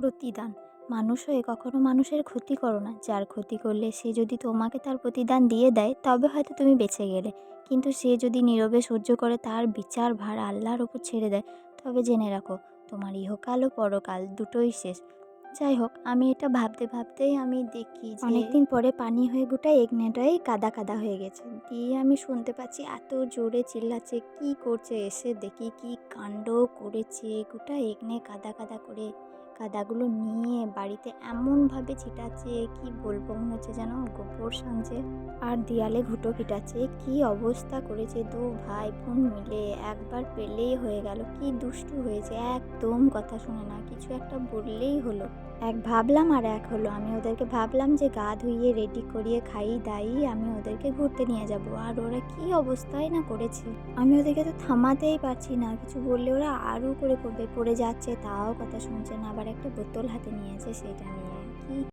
প্রতিদান। মানুষ হয়ে কখনো মানুষের ক্ষতি করো না। যার ক্ষতি করলে সে যদি তোমাকে তার প্রতিদান দিয়ে দেয়, তবে হয়তো তুমি বেঁচে গেলে। কিন্তু সে যদি নীরবে সহ্য করে, তার বিচার ভার আল্লাহর ওপর ছেড়ে দেয়। তবে জেনে রাখো, তোমার ইহকাল ও পরকাল দুটোই শেষ। যাই হোক, আমি এটা ভাবতে ভাবতেই আমি দেখি অনেকদিন পরে পানি হয়ে গোটা এগনেটাই কাদা কাদা হয়ে গেছে। দিয়ে আমি শুনতে পাচ্ছি এত জোরে চিল্লাচ্ছে, কি করছে এসে দেখি কি কাণ্ড করেছে। গোটা এগনে কাদা কাদা করে কাদাগুলো নিয়ে বাড়িতে এমনভাবে ছিটাচ্ছে, কি বলব মনে হচ্ছে যেন গোবর সানছে। আর দেয়ালে ঘুটো ফিটাচ্ছে কি অবস্থা করেছে দু ভাই বোন মিলে। একবার পেলেই হয়ে গেল, কি দুষ্টু হয়েছে, একদম কথা শুনে না, কিছু একটা বললেই হলো। এক ভাবলাম আর এক হলো, আমি ওদেরকে ভাবলাম যে গা ধুইয়ে, রেডি করিয়ে, খাই দাইয়ে আমি ওদেরকে ঘুরতে নিয়ে যাব। আর ওরা কি অবস্থায় না করেছে। আমি ওদেরকে তো থামাতেই পারছি না। কিছু বললে ওরা আরও করে পড়বে। পড়ে যাচ্ছে, তাও কথা শুনছে না। আবার একটা বোতল হাতে নিয়েছে সেটা নিয়ে।